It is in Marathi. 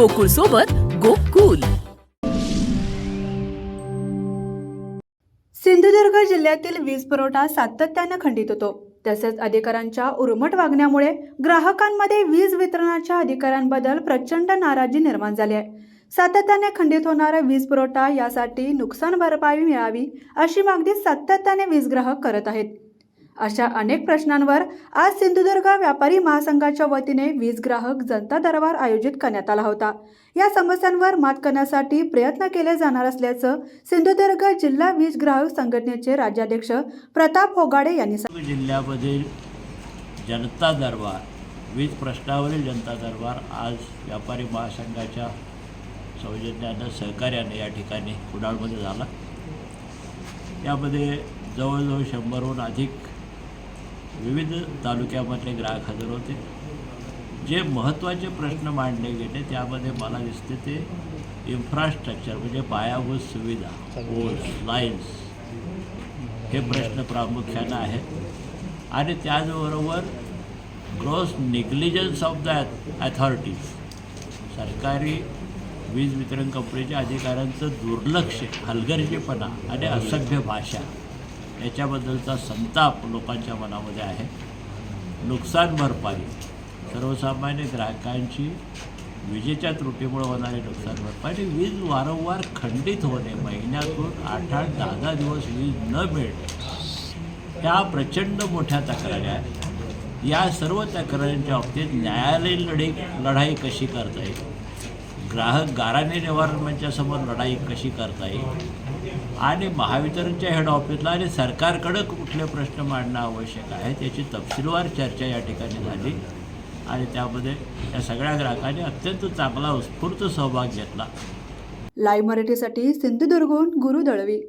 गोकुळ सोबत गोकुल. सिंधुदुर्ग जिल्ह्यातील वीज पुरवठा सातत्यानं खंडित होतो. तसेच अधिकाऱ्यांच्या उर्मट वागण्यामुळे ग्राहकांमध्ये वीज वितरणाच्या अधिकाऱ्यांबद्दल प्रचंड नाराजी निर्माण झाली आहे. सातत्याने खंडित होणारा वीज पुरवठा यासाठी नुकसान भरपाई मिळावी अशी मागणी सातत्याने वीज ग्राहक करत आहेत. अशा अनेक प्रश्नांवर आज सिंधुदुर्ग व्यापारी महासंघाच्या वतीने वीज ग्राहक जनता दरबार आयोजित करण्यात आला होता या समस्यांवर मात करण्यासाठी प्रयत्न केले जाणार असल्याचं सिंधुदुर्ग जिल्हा वीज ग्राहक संघटनेचे राज्याध्यक्ष प्रताप होगाडे यांनी सांगितलं. जिल्ह्यामधील जनता दरबार वीज प्रश्नावरील जनता दरबार आज व्यापारी महासंघाच्या सौजन्यानं सहकार्याने या ठिकाणी कुडाळमध्ये झाला यामध्ये जवळजवळ शंभरहून अधिक विविध तालुक्यामधले ग्राहक हजर होते. जे महत्त्वाचे प्रश्न मांडले गेले त्यामध्ये मला दिसते ते इन्फ्रास्ट्रक्चर म्हणजे पायाभूत सुविधा पोल्स लाईन्स हे प्रश्न प्रामुख्यानं आहेत. आणि त्याचबरोबर gross negligence of the authorities सरकारी वीज वितरण कंपनीच्या अधिकाऱ्यांचं दुर्लक्ष हलगर्जीपणा आणि असभ्य भाषा. याच्याबद्दलचा संताप लोकांच्या मनामध्ये आहे. नुकसान भरपाई. सर्वसामान्य ग्राहकांची विजेच्या त्रुटीमुळे होणारे नुकसान भरपाई. आणि वीज वारंवार खंडित होणे. महिन्यातून आठ आठ दहा दहा दिवस वीज न मिळणे. ह्या प्रचंड मोठ्या तक्रारी आहेत. या सर्व तक्रारींच्या बाबतीत न्यायालयीन लढाई लढाई कशी करता येईल? ग्राहक गाराने निवारण समोर लढाई कशी करता येईल? आणि महावितरणच्या हेड ऑफिसला आणि सरकारकडं कुठले प्रश्न मांडणं आवश्यक आहे त्याची तपशीलवार चर्चा या ठिकाणी झाली. आणि त्यामध्ये या सगळ्या ग्राहकांनी अत्यंत चांगला उत्स्फूर्त सहभाग घेतला. लाईव्ह मराठीसाठी सिंधुदुर्गहून गुरु दळवी.